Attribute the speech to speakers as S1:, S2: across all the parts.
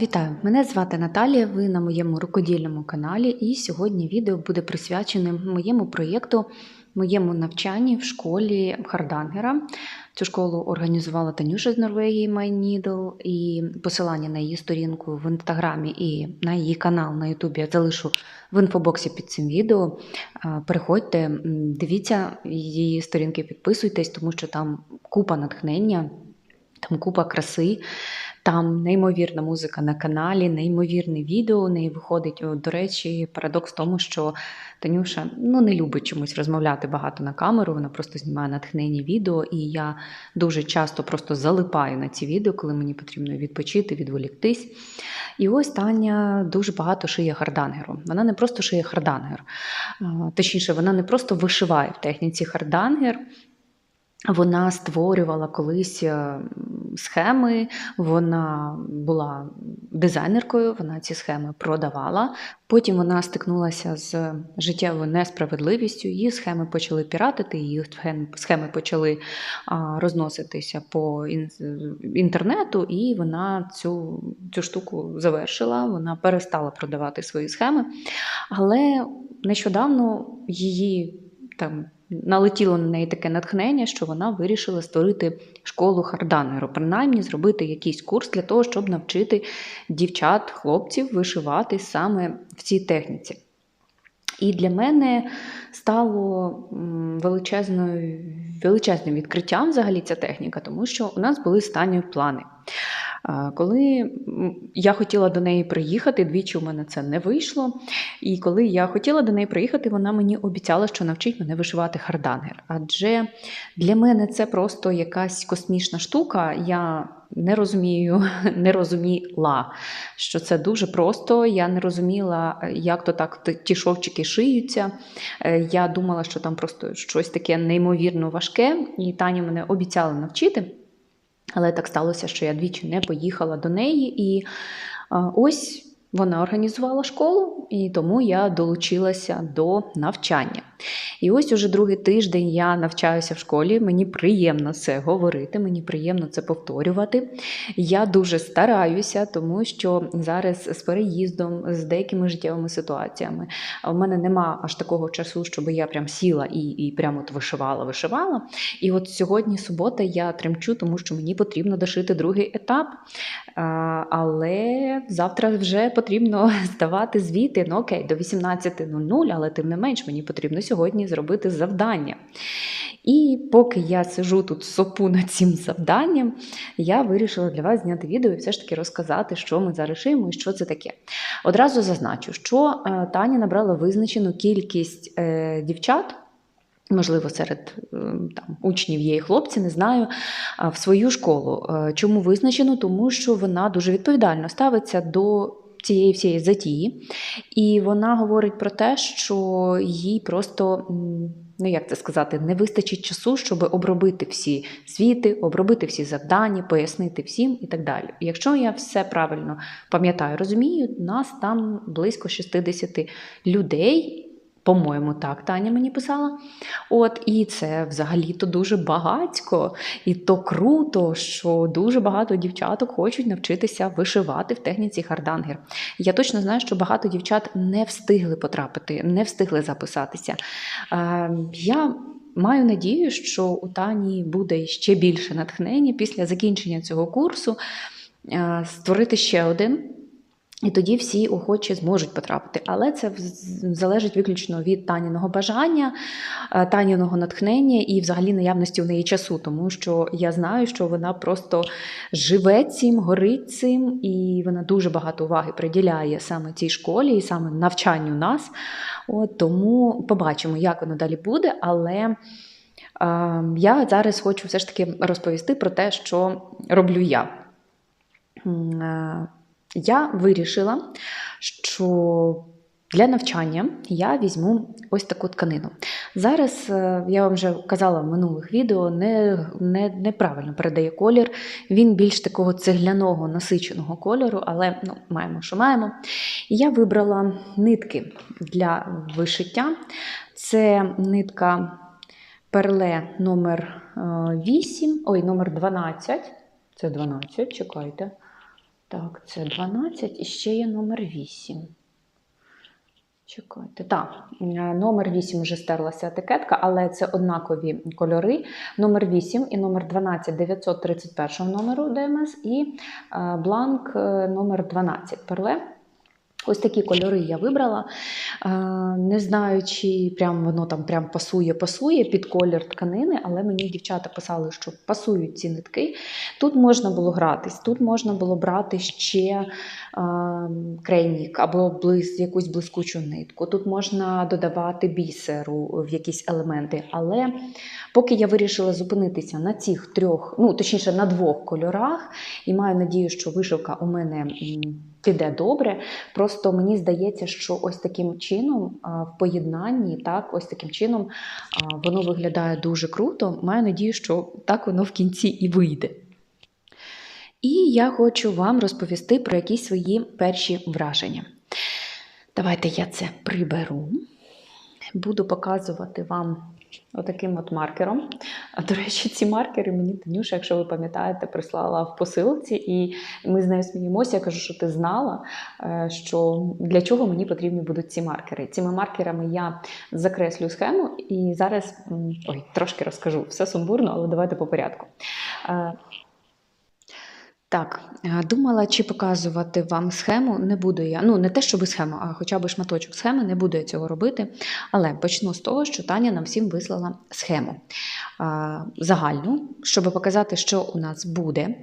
S1: Вітаю! Мене звати Наталія. Ви на моєму рукодільному каналі, і сьогодні відео буде присвячене моєму проєкту, моєму навчанні в школі Хардангера. Цю школу організувала Танюша з Норвегії My Needle, і посилання на її сторінку в інстаграмі і на її канал на Ютубі я залишу в інфобоксі під цим відео. Переходьте, дивіться її сторінки, підписуйтесь, тому що там купа натхнення, там купа краси. Там неймовірна музика на каналі, неймовірне відео. Неї виходить. До речі, парадокс в тому, що Танюша ну, не любить чомусь розмовляти багато на камеру. Вона просто знімає натхнені відео, і я дуже часто просто залипаю на ці відео, коли мені потрібно відпочити, відволіктись. І ось Таня дуже багато шиє хардангеру. Вона не просто шиє хардангер, точніше, вона не просто вишиває в техніці хардангер. Вона створювала колись е, схеми, вона була дизайнеркою, вона ці схеми продавала. Потім вона стикнулася з життєвою несправедливістю, її схеми почали піратити, її схеми почали розноситися по інтернету, і вона цю, цю штуку завершила. Вона перестала продавати свої схеми. Але нещодавно її там налетіло на неї таке натхнення, що вона вирішила створити школу хардангеру, принаймні зробити якийсь курс для того, щоб навчити дівчат, хлопців вишивати саме в цій техніці. І для мене стало величезною, величезним відкриттям взагалі ця техніка, тому що у нас були стані плани. Коли я хотіла до неї приїхати, двічі у мене це не вийшло. І коли я хотіла до неї приїхати, вона мені обіцяла, що навчить мене вишивати хардангер. Адже для мене це просто якась космічна штука. Я не розумію, не розуміла, що це дуже просто. Я не розуміла, як то так ті шовчики шиються. Е, Я думала, що там просто щось таке неймовірно важке, і Таня мене обіцяла навчити. Але так сталося, що я двічі не поїхала до неї, і ось вона організувала школу, і тому я долучилася до навчання. І ось уже другий тиждень я навчаюся в школі. Мені приємно це говорити, мені приємно це повторювати. Я дуже стараюся, тому що зараз з переїздом, з деякими життєвими ситуаціями у мене нема аж такого часу, щоб я прям сіла і, і прямо от вишивала, вишивала. І от сьогодні субота я тремчу, тому що мені потрібно дошити другий етап. Але завтра вже потрібно здавати звіти. Ну окей, до 18.00, але тим не менш мені потрібно сьогодні зробити завдання. І поки я сижу тут сопу над цим завданням, я вирішила для вас зняти відео і все ж таки розказати, що ми зараз шиємо і що це таке. Одразу зазначу, що е, Таня набрала визначену кількість е, дівчат. Можливо, серед е, там учнів є і хлопці, не знаю, в свою школу. Чому визначено? Тому що вона дуже відповідально ставиться до цієї всієї затії, і вона говорить про те, що їй просто. Ну, як це сказати, не вистачить часу, щоб обробити всі звіти, обробити всі завдання, пояснити всім і так далі. Якщо я все правильно пам'ятаю, розумію, нас там близько 60 людей, по-моєму, так Таня мені писала. От, і це взагалі-то дуже багатько, і то круто, що дуже багато дівчаток хочуть навчитися вишивати в техніці хардангер. Я точно знаю, що багато дівчат не встигли потрапити, не встигли записатися. Е, я маю надію, що у Тані буде ще більше натхнення після закінчення цього курсу е, створити ще один. І тоді всі охочі зможуть потрапити. Але це залежить виключно від Таніного бажання, е, Таніного натхнення і взагалі наявності в неї часу, тому що я знаю, що вона просто живе цим, горить цим, і вона дуже багато уваги приділяє саме цій школі і саме навчанню нас. От, тому побачимо, як воно далі буде. Але е, я зараз хочу все ж таки розповісти про те, що роблю я. Е, Я вирішила, що для навчання я візьму ось таку тканину. Зараз е, я вам вже казала в минулих відео, не, не, неправильно передає колір. Він більш такого цегляного насиченого кольору, але ну, маємо, що маємо. Я вибрала нитки для вишиття. Це нитка перле номер е, 8, ой, номер 12. Це 12, чекайте. Так, це 12 і ще є номер 8. Чекайте. Так, е, номер 8 вже стерлася етикетка, але це однакові кольори. Номер 8 і номер 12 931 номеру ДМС і е, бланк е, номер 12 перле. Ось такі кольори я вибрала. Е, Не знаю, чи прям воно там прям пасує, пасує під колір тканини, але мені дівчата писали, що пасують ці нитки. Тут можна було гратись, тут можна було брати ще е, крейнік або блис, якусь блискучу нитку. Тут можна додавати бісеру в якісь елементи. Але поки я вирішила зупинитися на цих трьох, ну точніше на двох кольорах, і маю надію, що вишивка у мене. Піде добре, просто мені здається, що ось таким чином в поєднанні, так, ось таким чином воно виглядає дуже круто. Маю надію, що так воно в кінці і вийде. І я хочу вам розповісти про якісь свої перші враження. Давайте я це приберу. Буду показувати вам отаким от маркером. А до речі, ці маркери мені Танюша, якщо ви пам'ятаєте, прислала в посилці, і ми з нею сміємося. Я кажу, що ти знала, е, що для чого мені потрібні будуть ці маркери. Цими маркерами я закреслю схему і зараз ой, трошки розкажу. Все сумбурно, але давайте по порядку. Так, е, думала, чи показувати вам схему. Не буду я. Ну, не те, щоб схему, а хоча б шматочок схеми, не буду я цього робити. Але почну з того, що Таня нам всім вислала схему загальну, щоб показати, що у нас буде.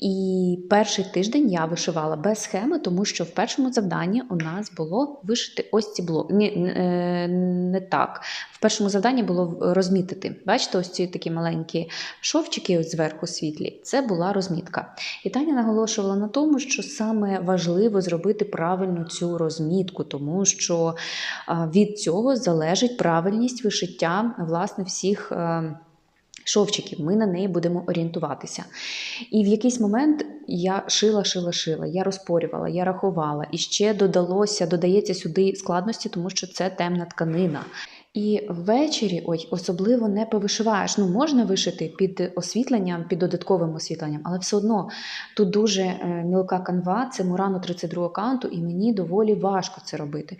S1: І перший тиждень я вишивала без схеми, тому що в першому завданні у нас було вишити ось ці блоки. Ні, е, не так. В першому завданні було розмітити. Бачите, ось ці такі маленькі шовчики ось зверху світлі. Це була розмітка. І Таня наголошувала на тому, що саме важливо зробити правильну цю розмітку, тому що від цього залежить правильність вишиття власне всіх. Шовчиків, ми на неї будемо орієнтуватися. І в якийсь момент я шила, шила, шила, я розпорювала, я рахувала, і ще додалося, додається сюди складності, тому що це темна тканина. І ввечері ой, особливо не повишиваєш. Ну, можна вишити під освітленням, під додатковим освітленням, але все одно тут дуже е, мілка канва, це Мурано 32 канту, і мені доволі важко це робити.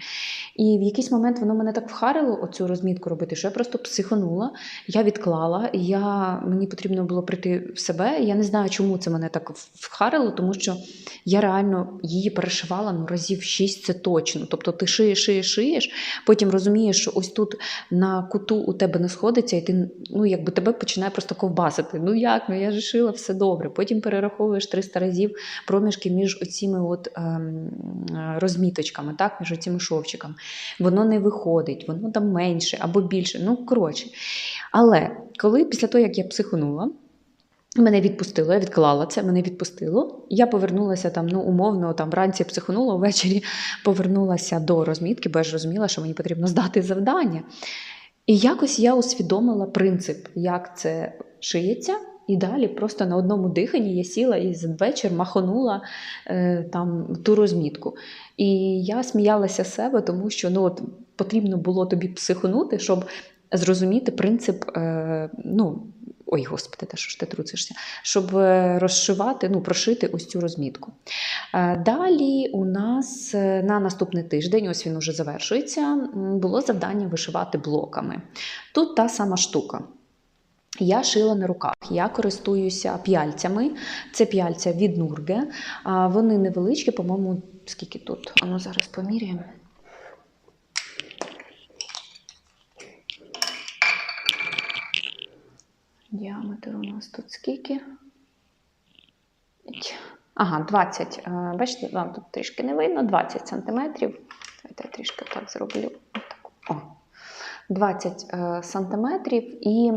S1: І в якийсь момент воно мене так вхарило, оцю розмітку робити, що я просто психанула, я відклала, я, мені потрібно було прийти в себе. Я не знаю, чому це мене так вхарило, тому що я реально її перешивала ну, разів 6 це точно. Тобто ти шиєш, шиєш, шиєш, потім розумієш, що ось тут на куту у тебе не сходиться, і ти ну, якби тебе починає просто ковбасити. Ну як? Ну я ж шила все добре. Потім перераховуєш 300 разів проміжки між оціми от, ем, розміточками, так, між оціми шовчиками. Воно не виходить, воно там менше або більше. Ну, коротше. Але коли після того, як я психонула, Мене відпустило, я відклала це, мене відпустило. Я повернулася там, ну, умовно, там вранці психонула, ввечері повернулася до розмітки, бо я ж розуміла, що мені потрібно здати завдання. І якось я усвідомила принцип, як це шиється. І далі просто на одному диханні я сіла і за вечір махонула е, там ту розмітку. І я сміялася з себе, тому що ну, от, потрібно було тобі психонути, щоб зрозуміти принцип. Е, ну, Ой, господи, та що ж ти труцишся, щоб е, розшивати, ну, прошити ось цю розмітку. Е, Далі у нас е, на наступний тиждень, ось він уже завершується, було завдання вишивати блоками. Тут та сама штука. Я шила на руках, я користуюся п'яльцями. Це п'яльця від Нурге. Вони невеличкі, по-моєму, скільки тут? А ну зараз поміряємо. Діаметр у нас тут скільки? Ага, 20. Е, Бачите, вам тут трішки не видно, 20 сантиметрів. Давайте я трішки так зроблю. О. 20 е, сантиметрів. І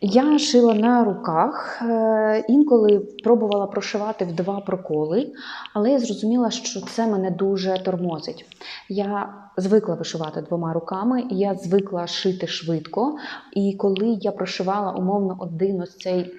S1: я шила на руках, Е, інколи пробувала прошивати в два проколи, але я зрозуміла, що це мене дуже тормозить. Я звикла вишивати двома руками, я звикла шити швидко. І коли я прошивала умовно один ось цей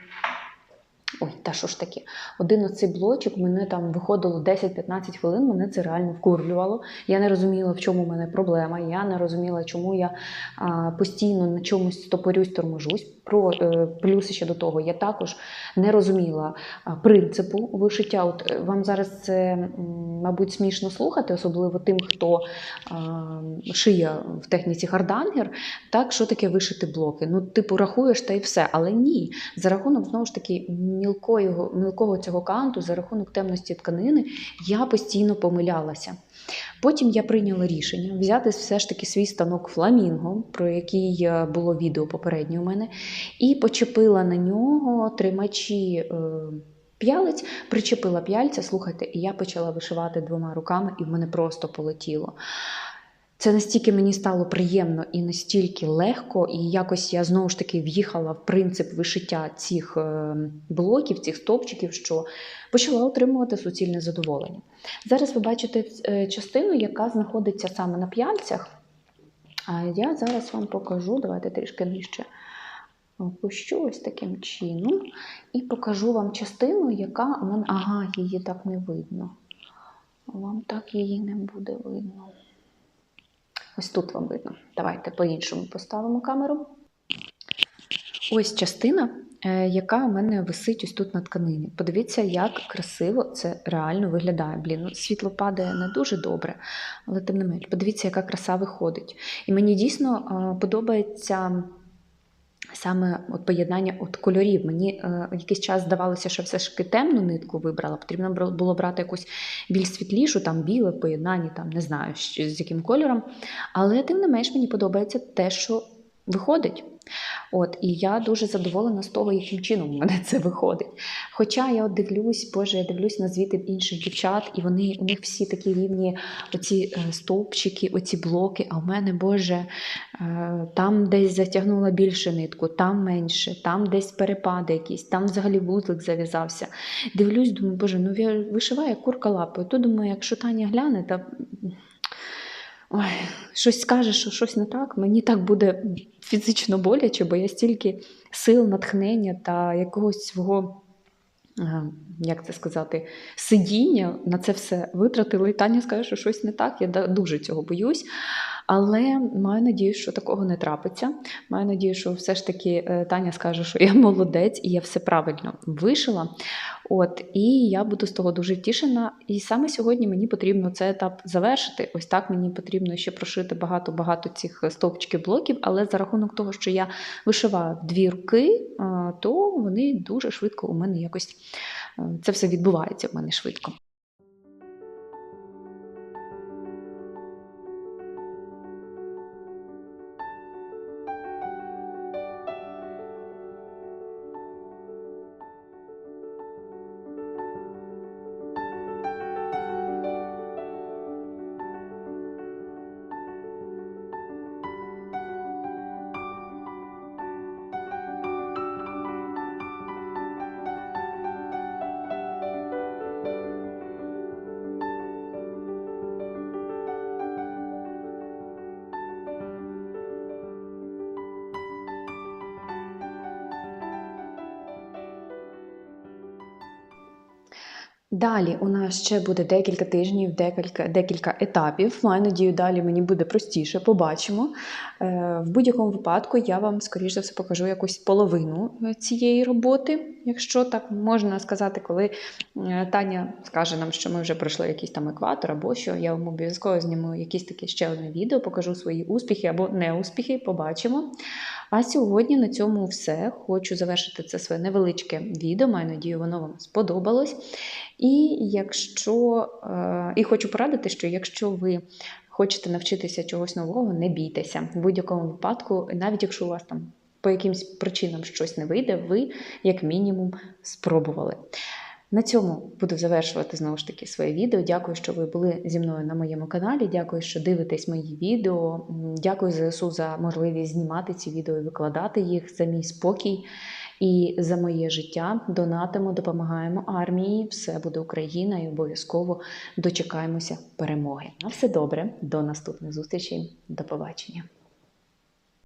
S1: Ой, та що ж таке? Один оцей блочок мене там виходило 10-15 хвилин, мене це реально вкурлювало. Я не розуміла, в чому в мене проблема. Я не розуміла, чому я а, постійно на чомусь стопорюсь, торможусь. Про е, плюси ще до того, я також не розуміла принципу вишиття. От е, вам зараз це, мабуть, смішно слухати, особливо тим, хто а, шиє в техніці хардангер. Так, що таке вишити блоки? Ну, типу, рахуєш та й все. Але ні, за рахунок знову ж таки мілкого, мілкого цього канту, за рахунок темності тканини, я постійно помилялася. Потім я прийняла рішення взяти все ж таки свій станок фламінго, про який е, було відео попереднє у мене, і почепила на нього тримачі. е, П'ялець причепила п'яльця, слухайте, і я почала вишивати двома руками, і в мене просто полетіло. Це настільки мені стало приємно і настільки легко, і якось я знову ж таки в'їхала в принцип вишиття цих е, блоків, цих стовпчиків, що почала отримувати суцільне задоволення. Зараз ви бачите е, частину, яка знаходиться саме на п'яльцях. А я зараз вам покажу, давайте трішки нижче опущу ось таким чином, і покажу вам частину, яка у мене. Ага, її так не видно. Вам так її не буде видно. Ось тут вам видно. Давайте по-іншому поставимо камеру. Ось частина, е, яка у мене висить ось тут на тканині. Подивіться, як красиво це реально виглядає. Блін, ну, світло падає не дуже добре, але тим не менш, подивіться, яка краса виходить. І мені дійсно е, подобається. Саме от поєднання от кольорів. Мені е, якийсь час здавалося, що все ж таки темну нитку вибрала. Потрібно було брати якусь більш світлішу, там біле в поєднанні, там не знаю з яким кольором. Але тим не менш мені подобається те, що виходить. От, і я дуже задоволена з того, яким чином у мене це виходить. Хоча я от дивлюсь, Боже, я дивлюсь на звіти інших дівчат, і вони у них всі такі рівні оці е, стовпчики, оці блоки. А у мене, Боже, е, там десь затягнула більше нитку, там менше, там десь перепади якісь, там взагалі вузлик зав'язався. Дивлюсь, думаю, Боже, ну я вишиваю курка лапою. То думаю, якщо Таня гляне, та. Ой, щось скаже, що щось не так, мені так буде фізично боляче, бо я стільки сил, натхнення та якогось свого, е, як це сказати, сидіння на це все витратила. І Таня скаже, що щось не так. Я дуже цього боюсь. Але маю надію, що такого не трапиться. Маю надію, що все ж таки е, Таня скаже, що я молодець і я все правильно вишила. От, і я буду з того дуже втішена. І саме сьогодні мені потрібно цей етап завершити. Ось так мені потрібно ще прошити багато-багато цих стовпчиків блоків, але за рахунок того, що я вишиваю дві руки, е, то вони дуже швидко у мене якось е, це все відбувається в мене швидко. Далі у нас ще буде декілька тижнів, декілька, декілька етапів. Маю надію, далі мені буде простіше, побачимо. Е, В будь-якому випадку я вам, скоріш за все, покажу якусь половину е, цієї роботи, якщо так можна сказати, коли е, Таня скаже нам, що ми вже пройшли якийсь там екватор або що, я вам обов'язково зніму якісь таке ще одне відео, покажу свої успіхи або неуспіхи, побачимо. А сьогодні на цьому все. Хочу завершити це своє невеличке відео. Маю надію, воно вам сподобалось. І якщо е, і хочу порадити, що якщо ви хочете навчитися чогось нового, не бійтеся. В будь-якому випадку, навіть якщо у вас там по якимсь причинам щось не вийде, ви як мінімум спробували. На цьому буду завершувати знову ж таки своє відео. Дякую, що ви були зі мною на моєму каналі. Дякую, що дивитесь мої відео. Дякую ЗСУ за можливість знімати ці відео і викладати їх за мій спокій і за моє життя. Донатимо, допомагаємо армії. Все буде Україна і обов'язково дочекаємося перемоги. На все добре, до наступних зустрічей. До побачення.